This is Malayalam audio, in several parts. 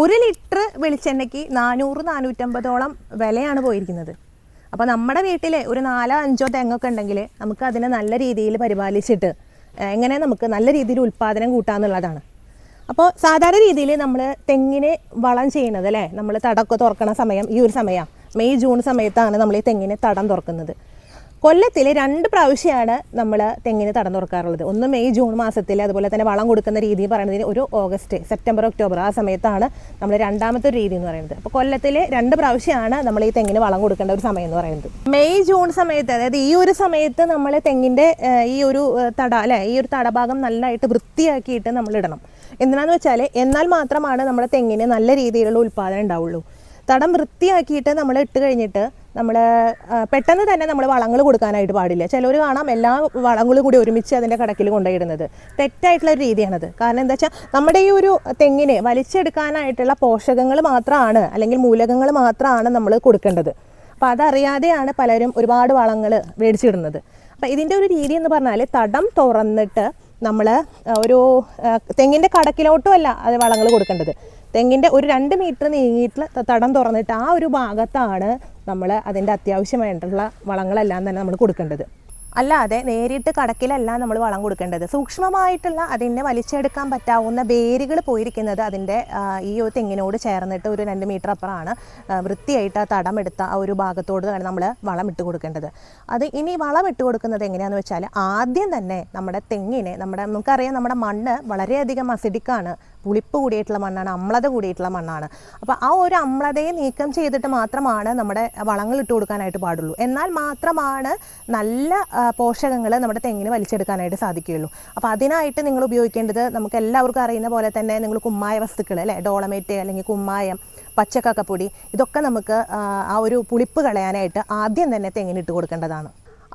ഒരു ലിറ്റർ വെളിച്ചെണ്ണയ്ക്ക് നാനൂറ് നാനൂറ്റമ്പതോളം വിലയാണ് പോയിരിക്കുന്നത്. അപ്പോൾ നമ്മുടെ വീട്ടിൽ ഒരു നാലോ അഞ്ചോ തെങ്ങൊക്കെ ഉണ്ടെങ്കിൽ നമുക്ക് അതിനെ നല്ല രീതിയിൽ പരിപാലിച്ചിട്ട് എങ്ങനെ നമുക്ക് നല്ല രീതിയിൽ ഉൽപ്പാദനം കൂട്ടാന്നുള്ളതാണ് അപ്പോൾ സാധാരണ രീതിയിൽ നമ്മൾ തെങ്ങിന് വളം ചെയ്യുന്നത് അല്ലേ നമ്മൾ തടമൊക്കെ തുറക്കണ സമയം ഈ ഒരു സമയം മെയ് ജൂൺ സമയത്താണ് നമ്മൾ ഈ തെങ്ങിന് തടം തുറക്കുന്നത്. കൊല്ലത്തിൽ രണ്ട് പ്രാവശ്യമാണ് നമ്മൾ തെങ്ങിന് തടം തുറക്കാറുള്ളത് ഒന്ന് മെയ് ജൂൺ മാസത്തിൽ അതുപോലെ തന്നെ വളം കൊടുക്കുന്ന രീതി പറയുന്നതിന് ഒരു ഓഗസ്റ്റ് സെപ്റ്റംബർ ഒക്ടോബർ ആ സമയത്താണ് നമ്മൾ രണ്ടാമത്തെ ഒരു രീതി എന്ന് പറയുന്നത്. അപ്പോൾ കൊല്ലത്തിൽ രണ്ട് പ്രാവശ്യമാണ് നമ്മൾ ഈ തെങ്ങിന് വളം കൊടുക്കേണ്ട ഒരു സമയം എന്ന് പറയുന്നത്. മെയ് ജൂൺ സമയത്ത് അതായത് ഈ ഒരു സമയത്ത് നമ്മൾ തെങ്ങിന്റെ ഈ ഒരു തട അല്ലെ ഈ ഒരു തടഭാഗം നല്ലതായിട്ട് വൃത്തിയാക്കിയിട്ട് നമ്മൾ ഇടണം. എന്തിനാന്ന് വെച്ചാൽ എന്നാൽ മാത്രമാണ് നമ്മുടെ തെങ്ങിന് നല്ല രീതിയിലുള്ള ഉൽപ്പാദനം ഉണ്ടാവുള്ളൂ. തടം വൃത്തിയാക്കിയിട്ട് നമ്മൾ ഇട്ട് കഴിഞ്ഞിട്ട് നമ്മൾ പെട്ടെന്ന് തന്നെ നമ്മൾ വളങ്ങൾ കൊടുക്കാനായിട്ട് പാടില്ല. ചിലർ കാണാം എല്ലാ വളങ്ങളും കൂടി ഒരുമിച്ച് അതിന്റെ കടക്കിൽ കൊണ്ടുപോയിടുന്നത്. തെറ്റായിട്ടുള്ള ഒരു രീതിയാണത്. കാരണം എന്താ വെച്ചാൽ നമ്മുടെ ഈ ഒരു തെങ്ങിന് വലിച്ചെടുക്കാനായിട്ടുള്ള പോഷകങ്ങൾ മാത്രമാണ് അല്ലെങ്കിൽ മൂലകങ്ങൾ മാത്രമാണ് നമ്മൾ കൊടുക്കേണ്ടത്. അപ്പോൾ അതറിയാതെയാണ് പലരും ഒരുപാട് വളങ്ങൾ മേടിച്ചിടുന്നത്. അപ്പോൾ ഇതിന്റെ ഒരു രീതി എന്ന് പറഞ്ഞാൽ തടം തുറന്നിട്ട് നമ്മൾ ഒരു തെങ്ങിന്റെ കടക്കിലോട്ടും അല്ല അത് വളങ്ങൾ കൊടുക്കേണ്ടത്. തെങ്ങിന്റെ ഒരു രണ്ട് മീറ്റർ നീങ്ങിയിട്ടുള്ള തടം തുറന്നിട്ട് ആ ഒരു ഭാഗത്താണ് നമ്മൾ അതിന്റെ അത്യാവശ്യമായിട്ടുള്ള വളങ്ങളെല്ലാം തന്നെ നമ്മൾ കൊടുക്കേണ്ടത്. അല്ലാതെ നേരിട്ട് കടക്കിലല്ല നമ്മൾ വളം കൊടുക്കേണ്ടത്. സൂക്ഷ്മമായിട്ടുള്ള അതിനെ വലിച്ചെടുക്കാൻ പറ്റാവുന്ന വേരുകൾ പോയിരിക്കുന്നത് അതിന്റെ ഈ ഒരു തെങ്ങിനോട് ചേർന്നിട്ട് ഒരു രണ്ട് മീറ്റർ അപ്പുറമാണ് വൃത്തിയായിട്ട് ആ തടം എടുത്ത ആ ഒരു ഭാഗത്തോട് തന്നെ നമ്മൾ വളം ഇട്ട് കൊടുക്കേണ്ടത്. അത് ഇനി വളം ഇട്ട് കൊടുക്കുന്നത് എങ്ങനെയാന്ന് വെച്ചാൽ ആദ്യം തന്നെ നമ്മുടെ തെങ്ങിനെ നമ്മുടെ നമുക്കറിയാം നമ്മുടെ മണ്ണ് വളരെയധികം അസിഡിക്കാണ് പുളിപ്പ് കൂടിയിട്ടുള്ള മണ്ണാണ് അമ്ലത കൂടിയിട്ടുള്ള മണ്ണാണ്. അപ്പോൾ ആ ഒരു അമ്ലതയെ നീക്കം ചെയ്തിട്ട് മാത്രമാണ് നമ്മുടെ വളങ്ങൾ ഇട്ട് കൊടുക്കാനായിട്ട് പാടുള്ളൂ. എന്നാൽ മാത്രമാണ് നല്ല പോഷകങ്ങൾ നമ്മുടെ തെങ്ങിന് വലിച്ചെടുക്കാനായിട്ട് സാധിക്കുകയുള്ളൂ. അപ്പോൾ അതിനായിട്ട് നിങ്ങൾ ഉപയോഗിക്കേണ്ടത് നമുക്ക് എല്ലാവർക്കും അറിയുന്ന പോലെ തന്നെ നിങ്ങൾ കുമ്മായ വസ്തുക്കൾ അല്ലേ? ഡോളമേറ്റ് അല്ലെങ്കിൽ കുമ്മായം പച്ചക്കക്കപ്പൊടി ഇതൊക്കെ നമുക്ക് ആ, ഒരു പുളിപ്പ് കളയാനായിട്ട് ആദ്യം തന്നെ തെങ്ങിനിട്ട് കൊടുക്കേണ്ടതാണ്.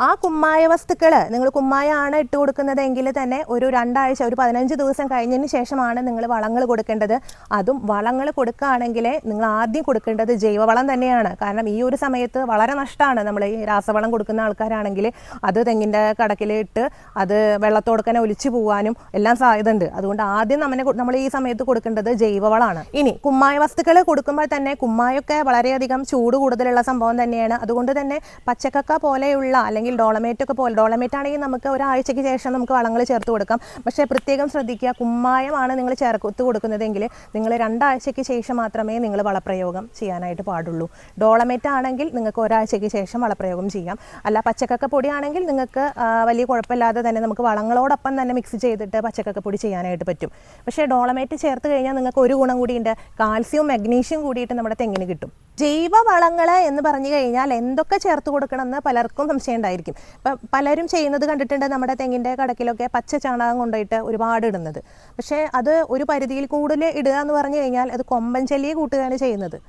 ആ കുമ്മായ വസ്തുക്കൾ നിങ്ങൾ കുമ്മായാണ് ഇട്ട് കൊടുക്കുന്നതെങ്കിൽ തന്നെ ഒരു രണ്ടാഴ്ച ഒരു പതിനഞ്ച് ദിവസം കഴിഞ്ഞതിന് ശേഷമാണ് നിങ്ങൾ വളങ്ങൾ കൊടുക്കേണ്ടത്. അതും വളങ്ങൾ കൊടുക്കുകയാണെങ്കിൽ നിങ്ങൾ ആദ്യം കൊടുക്കേണ്ടത് ജൈവവളം തന്നെയാണ്. കാരണം ഈ ഒരു സമയത്ത് വളരെ നഷ്ടമാണ് നമ്മൾ ഈ രാസവളം കൊടുക്കുന്ന ആൾക്കാരാണെങ്കിൽ അത് തെങ്ങിന്റെ കടക്കിലിട്ട് അത് വെള്ളത്തോടക്കനെ ഒലിച്ചു പോകാനും എല്ലാം സാധ്യതയുണ്ട്. അതുകൊണ്ട് ആദ്യം നമ്മനെ നമ്മൾ ഈ സമയത്ത് കൊടുക്കേണ്ടത് ജൈവവളമാണ് ഇനി കുമ്മായ വസ്തുക്കൾ കൊടുക്കുമ്പോൾ തന്നെ കുമ്മായൊക്കെ വളരെയധികം ചൂട് കൂടുതലുള്ള സംഭവം തന്നെയാണ്. അതുകൊണ്ട് തന്നെ പച്ചക്കക്ക പോലെയുള്ള അല്ലെങ്കിൽ ഡോളമേറ്റ് ഒക്കെ പോലെ ഡോളമേറ്റ് ആണെങ്കിൽ നമുക്ക് ഒരാഴ്ചയ്ക്ക് ശേഷം നമുക്ക് വളങ്ങൾ ചേർത്ത് കൊടുക്കാം. പക്ഷേ പ്രത്യേകം ശ്രദ്ധിക്കുക കുമ്മായമാണ് നിങ്ങൾ ചേർത്ത് കൊടുക്കുന്നതെങ്കിൽ നിങ്ങൾ രണ്ടാഴ്ചയ്ക്ക് ശേഷം മാത്രമേ നിങ്ങൾ വളപ്രയോഗം ചെയ്യാനായിട്ട് പാടുള്ളൂ. ഡോളമേറ്റ് ആണെങ്കിൽ നിങ്ങൾക്ക് ഒരാഴ്ചയ്ക്ക് ശേഷം വളപ്രയോഗം ചെയ്യാം. അല്ല പച്ചക്കക്ക പൊടിയാണെങ്കിൽ നിങ്ങൾക്ക് വലിയ കുഴപ്പമില്ലാതെ തന്നെ നമുക്ക് വളങ്ങളോടൊപ്പം തന്നെ മിക്സ് ചെയ്തിട്ട് പച്ചക്കക്ക പൊടി ചെയ്യാനായിട്ട് പറ്റും. പക്ഷേ ഡോളമേറ്റ് ചേർത്ത് കഴിഞ്ഞാൽ നിങ്ങൾക്ക് ഒരു ഗുണം കൂടിയുണ്ട് കാൽസ്യവും മഗ്നീഷ്യവും കൂടിയിട്ട് നമ്മുടെ തെങ്ങിന് കിട്ടും. ജൈവ വളങ്ങൾ എന്ന് പറഞ്ഞു കഴിഞ്ഞാൽ എന്തൊക്കെ ചേർത്ത് കൊടുക്കണമെന്ന് പലർക്കും സംശയം ഇപ്പം പലരും ചെയ്യുന്നത് കണ്ടിട്ടുണ്ട് നമ്മുടെ തെങ്ങിന്റെ കടക്കിലൊക്കെ പച്ച ചാണകം കൊണ്ടുപോയിട്ട് ഒരുപാട് ഇടുന്നത്. പക്ഷേ അത് ഒരു പരിധിയിൽ കൂടുതൽ ഇടുക എന്ന് പറഞ്ഞു കഴിഞ്ഞാൽ അത് കൊമ്പൻ ചെല്ലിയെ കൂട്ടുകയാണ് ചെയ്യുന്നത്.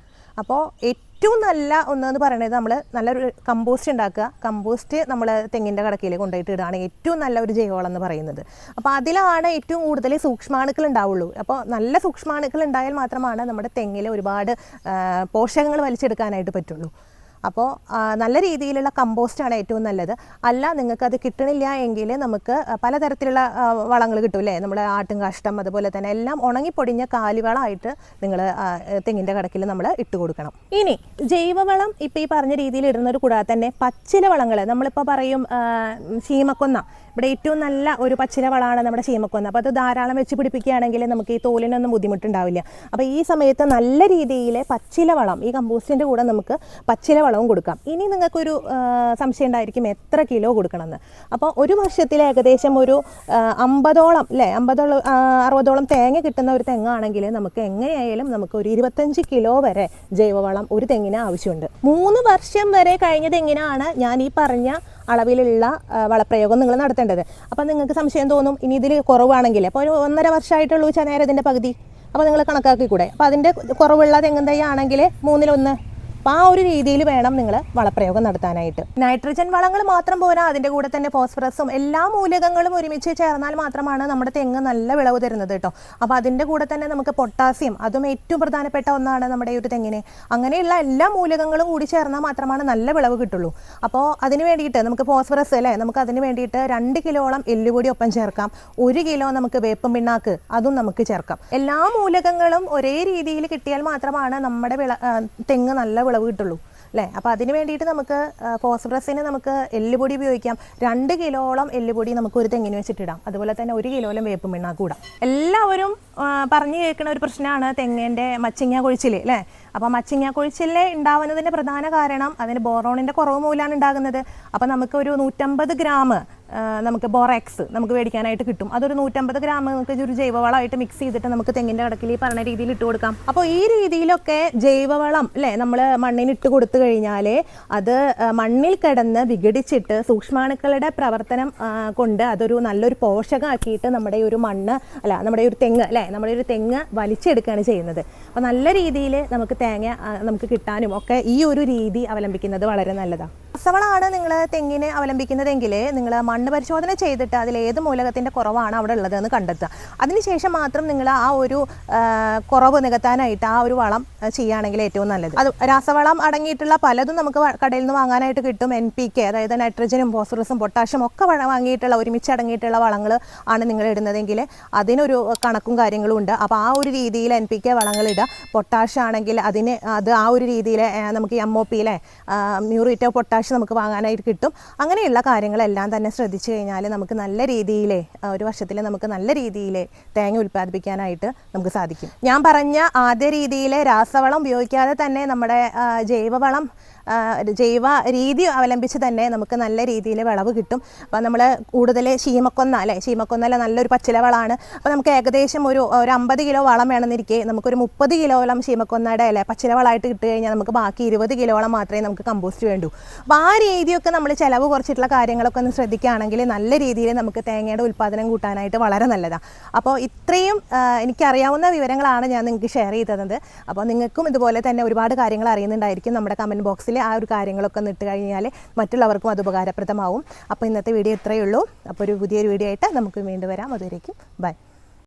അപ്പോൾ ഏറ്റവും നല്ല ഒന്നെന്ന് പറയുന്നത് നമ്മൾ നല്ലൊരു കമ്പോസ്റ്റ് ഉണ്ടാക്കുക. കമ്പോസ്റ്റ് നമ്മൾ തെങ്ങിന്റെ കടക്കയിൽ കൊണ്ടുപോയിട്ട് ഇടുകയാണ് ഏറ്റവും നല്ല ഒരു ജൈവവളം എന്ന് പറയുന്നത്. അപ്പോൾ അതിലാണ് ഏറ്റവും കൂടുതൽ സൂക്ഷ്മാണുക്കൾ ഉണ്ടാവുള്ളൂ. അപ്പോൾ നല്ല സൂക്ഷ്മാണുക്കൾ ഉണ്ടായാൽ മാത്രമാണ് നമ്മുടെ തെങ്ങിൽ ഒരുപാട് പോഷകങ്ങൾ വലിച്ചെടുക്കാനായിട്ട് പറ്റുള്ളൂ. അപ്പോൾ നല്ല രീതിയിലുള്ള കമ്പോസ്റ്റാണ് ഏറ്റവും നല്ലത്. അല്ല നിങ്ങൾക്കത് കിട്ടണില്ല എങ്കിൽ നമുക്ക് പലതരത്തിലുള്ള വളങ്ങൾ കിട്ടും അല്ലേ നമ്മുടെ ആട്ടും കാഷ്ടം അതുപോലെ തന്നെ എല്ലാം ഉണങ്ങിപ്പൊടിഞ്ഞ കാലിവളമായിട്ട് നിങ്ങൾ തെങ്ങിന്റെ കടക്കിൽ നമ്മൾ ഇട്ട് കൊടുക്കണം. ഇനി ജൈവവളം ഇപ്പോൾ ഈ പറഞ്ഞ രീതിയിൽ ഇടുന്നത് കൂടാതെ തന്നെ പച്ചില വളങ്ങൾ നമ്മളിപ്പോൾ പറയും ചീമക്കൊന്ന ഇവിടെ ഏറ്റവും നല്ല ഒരു പച്ചില വളമാണ് നമ്മുടെ ശീമക്കൊന്ന. അപ്പോൾ അത് ധാരാളം വെച്ച് പിടിപ്പിക്കുകയാണെങ്കിൽ നമുക്ക് ഈ തോലിനൊന്നും ബുദ്ധിമുട്ടുണ്ടാവില്ല. അപ്പോൾ ഈ സമയത്ത് നല്ല രീതിയിൽ പച്ചില വളം ഈ കമ്പോസ്റ്റിന്റെ കൂടെ നമുക്ക് പച്ചില വളവും കൊടുക്കാം. ഇനി നിങ്ങൾക്കൊരു സംശയം ഉണ്ടായിരിക്കും എത്ര കിലോ കൊടുക്കണമെന്ന്. അപ്പോൾ ഒരു വർഷത്തിൽ ഏകദേശം ഒരു അമ്പതോളം അല്ലേ അമ്പതോളം അറുപതോളം തേങ്ങ കിട്ടുന്ന ഒരു തെങ്ങാണെങ്കിൽ നമുക്ക് എങ്ങനെയായാലും നമുക്ക് ഒരു ഇരുപത്തഞ്ച് കിലോ വരെ ജൈവവളം ഒരു തെങ്ങിന് ആവശ്യമുണ്ട്. മൂന്ന് വർഷം വരെ കഴിഞ്ഞ തെങ്ങിനാണ് ഞാൻ ഈ പറഞ്ഞ അളവിലുള്ള വളപ്രയോഗം നിങ്ങൾ നടത്തേണ്ടത്? അപ്പം നിങ്ങൾക്ക് സംശയം തോന്നും ഇനി ഇതിൽ കുറവാണെങ്കിൽ. അപ്പോൾ ഒരു ഒന്നര വർഷമായിട്ടുള്ളൂ ചനേര ഇതിന്റെ പകുതി. അപ്പോൾ നിങ്ങൾ കണക്കാക്കി കൂടെ അപ്പോൾ അതിന്റെ കുറവുള്ള തെങ്ങും തൈ ആണെങ്കിൽ മൂന്നിലൊന്ന്. അപ്പോൾ ആ ഒരു രീതിയിൽ വേണം നിങ്ങൾ വളപ്രയോഗം നടത്താനായിട്ട്. നൈട്രജൻ വളങ്ങൾ മാത്രം പോരാ അതിന്റെ കൂടെ തന്നെ ഫോസ്ഫറസും എല്ലാ മൂലകങ്ങളും ഒരുമിച്ച് ചേർന്നാൽ മാത്രമാണ് നമ്മുടെ തെങ്ങ് നല്ല വിളവ് തരുന്നത് കേട്ടോ. അപ്പോൾ അതിന്റെ കൂടെ തന്നെ നമുക്ക് പൊട്ടാസ്യം അതും ഏറ്റവും പ്രധാനപ്പെട്ട ഒന്നാണ് നമ്മുടെ ഈ ഒരു തെങ്ങിന്. അങ്ങനെയുള്ള എല്ലാ മൂലകങ്ങളും കൂടി ചേർന്നാൽ മാത്രമാണ് നല്ല വിളവ് കിട്ടുള്ളൂ. അപ്പോൾ അതിന് വേണ്ടിയിട്ട് നമുക്ക് ഫോസ്ഫറസ് അല്ലേ നമുക്ക് അതിന് വേണ്ടിയിട്ട് രണ്ട് കിലോളം എല്ലുപൊടി ഒപ്പം ചേർക്കാം. ഒരു കിലോ നമുക്ക് വേപ്പം പിണ്ണാക്ക് അതും നമുക്ക് ചേർക്കാം. എല്ലാ മൂലകങ്ങളും ഒരേ രീതിയിൽ കിട്ടിയാൽ മാത്രമാണ് നമ്മുടെ വിള തെങ്ങ് നല്ല വിളവ് കിട്ടുള്ളൂ അല്ലേ? അപ്പോൾ അതിന് വേണ്ടിയിട്ട് നമുക്ക് ഫോസ്ഫറസിന് നമുക്ക് എല്ലുപൊടി ഉപയോഗിക്കാം. രണ്ട് കിലോളം എല്ലുപൊടി നമുക്ക് ഒരു തെങ്ങിന് വെച്ചിട്ടിടാം അതുപോലെ തന്നെ ഒരു കിലോയിലും വേപ്പ് പിണ്ണാക്ക് എല്ലാവരും പറഞ്ഞു കേൾക്കുന്ന ഒരു പ്രശ്നമാണ് തെങ്ങിന്റെ മച്ചിങ്ങ കൊഴിച്ചിൽ അല്ലേ? അപ്പോൾ മച്ചിങ്ങ കൊഴിച്ചിൽ ഉണ്ടാവുന്നതിന്റെ പ്രധാന കാരണം അതിന് ബോറോണിന്റെ കുറവ് മൂലമാണ് ഉണ്ടാകുന്നത്. അപ്പോൾ നമുക്ക് ഒരു നൂറ്റമ്പത് ഗ്രാം നമുക്ക് ബോറാക്സ് നമുക്ക് മേടിക്കാനായിട്ട് കിട്ടും. അതൊരു നൂറ്റമ്പത് ഗ്രാം നമുക്ക് ഒരു ജൈവവളമായിട്ട് മിക്സ് ചെയ്തിട്ട് നമുക്ക് തെങ്ങിന്റെ കടക്കിൽ ഈ പറഞ്ഞ രീതിയിൽ ഇട്ട് കൊടുക്കാം. അപ്പോൾ ഈ രീതിയിലൊക്കെ ജൈവവളം അല്ലേ നമ്മൾ മണ്ണിന് ഇട്ട് കൊടുത്തു കഴിഞ്ഞാൽ അത് മണ്ണിൽ കിടന്ന് വിഘടിച്ചിട്ട് സൂക്ഷ്മാണുക്കളുടെ പ്രവർത്തനം കൊണ്ട് അതൊരു നല്ലൊരു പോഷകമാക്കിയിട്ട് നമ്മുടെ ഒരു മണ്ണ് അല്ല നമ്മുടെ ഒരു തെങ്ങ് അല്ലേ നമ്മുടെ ഒരു തെങ്ങ് വലിച്ചെടുക്കുകയാണ് ചെയ്യുന്നത്. അപ്പോൾ നല്ല രീതിയിൽ നമുക്ക് തേങ്ങ നമുക്ക് കിട്ടാനും ഒക്കെ ഈ ഒരു രീതി അവലംബിക്കുന്നത് വളരെ നല്ലതാണ് രാസവളമാണ് നിങ്ങൾ തെങ്ങിനെ അവലംബിക്കുന്നതെങ്കിൽ നിങ്ങൾ മണ്ണ് പരിശോധന ചെയ്തിട്ട് അതിൽ ഏത് മൂലകത്തിന്റെ കുറവാണ് അവിടെ ഉള്ളതെന്ന് കണ്ടെത്തുക. അതിനുശേഷം മാത്രം നിങ്ങൾ ആ ഒരു കുറവ് നികത്താനായിട്ട് ആ ഒരു വളം ചെയ്യുകയാണെങ്കിൽ ഏറ്റവും നല്ലത്. അത് രാസവളം അടങ്ങിയിട്ടുള്ള പലതും നമുക്ക് കടയിൽ നിന്ന് വാങ്ങാനായിട്ട് കിട്ടും. എൻ പി കെ അതായത് നൈട്രജനും ഫോസ്ഫറസും പൊട്ടാഷ്യം ഒക്കെ വാങ്ങിയിട്ടുള്ള ഒരുമിച്ച് അടങ്ങിയിട്ടുള്ള വളങ്ങൾ ആണ് നിങ്ങൾ ഇടുന്നതെങ്കിൽ അതിനൊരു കണക്കും കാര്യങ്ങളും ഉണ്ട്. അപ്പോൾ ആ ഒരു രീതിയിൽ എൻ പി കെ വളങ്ങൾ ഇടുക. പൊട്ടാഷ്യം ആണെങ്കിൽ അതിന് അത് ആ ഒരു രീതിയിൽ നമുക്ക് എം ഒ പിയിലെ മ്യൂറിറ്റോ പൊട്ടാഷ് നമുക്ക് വാങ്ങാനായിട്ട് കിട്ടും. അങ്ങനെയുള്ള കാര്യങ്ങളെല്ലാം തന്നെ ശ്രദ്ധിച്ചു കഴിഞ്ഞാൽ നമുക്ക് നല്ല രീതിയിൽ ഒരു വർഷത്തിൽ നമുക്ക് നല്ല രീതിയിൽ തേങ്ങ ഉൽപ്പാദിപ്പിക്കാനായിട്ട് നമുക്ക് സാധിക്കും. ഞാൻ പറഞ്ഞ ആദ്യ രീതിയിൽ രാസവളം ഉപയോഗിക്കാതെ തന്നെ നമ്മുടെ ജൈവവളം ജൈവ രീതി അവലംബിച്ച് തന്നെ നമുക്ക് നല്ല രീതിയിൽ വിളവ് കിട്ടും. അപ്പോൾ നമ്മൾ കൂടുതൽ ശീമക്കൊന്ന അല്ലേ? ശീമക്കൊന്നല്ല നല്ലൊരു പച്ചില വളമാണ് അപ്പോൾ നമുക്ക് ഏകദേശം ഒരു ഒരു അമ്പത് കിലോ വളം വേണമെന്നിരിക്കെ നമുക്കൊരു മുപ്പത് കിലോളം ശീമക്കൊന്നയുടെ അല്ലേ പച്ചില വളമായിട്ട് കിട്ടി കഴിഞ്ഞാൽ നമുക്ക് ബാക്കി ഇരുപത് കിലോളം മാത്രമേ നമുക്ക് കമ്പോസ്റ്റ് വേണ്ടൂ. അപ്പോൾ ആ രീതിയൊക്കെ നമ്മൾ ചിലവ് കുറച്ചിട്ടുള്ള കാര്യങ്ങളൊക്കെ ഒന്ന് ശ്രദ്ധിക്കുകയാണെങ്കിൽ നല്ല രീതിയിൽ നമുക്ക് തേങ്ങയുടെ ഉൽപ്പാദനം കൂട്ടാനായിട്ട് വളരെ നല്ലതാണ് അപ്പോൾ ഇത്രയും എനിക്കറിയാവുന്ന വിവരങ്ങളാണ് ഞാൻ നിങ്ങൾക്ക് ഷെയർ ചെയ്തത്. അപ്പോൾ നിങ്ങൾക്കും ഇതുപോലെ തന്നെ ഒരുപാട് കാര്യങ്ങൾ അറിയുന്നുണ്ടായിരിക്കും നമ്മുടെ കമന്റ് ബോക്സിൽ. ആ ഒരു കാര്യങ്ങളൊക്കെ നിട്ട് കഴിഞ്ഞാൽ മറ്റുള്ളവർക്കും അത് ഉപകാരപ്രദമാവും. അപ്പോൾ ഇന്നത്തെ വീഡിയോ ഇത്രയേ ഉള്ളൂ. അപ്പോൾ ഒരു പുതിയൊരു വീഡിയോ ആയിട്ട് നമുക്ക് വീണ്ടും വരാം. അതുവരേക്കും ബൈ.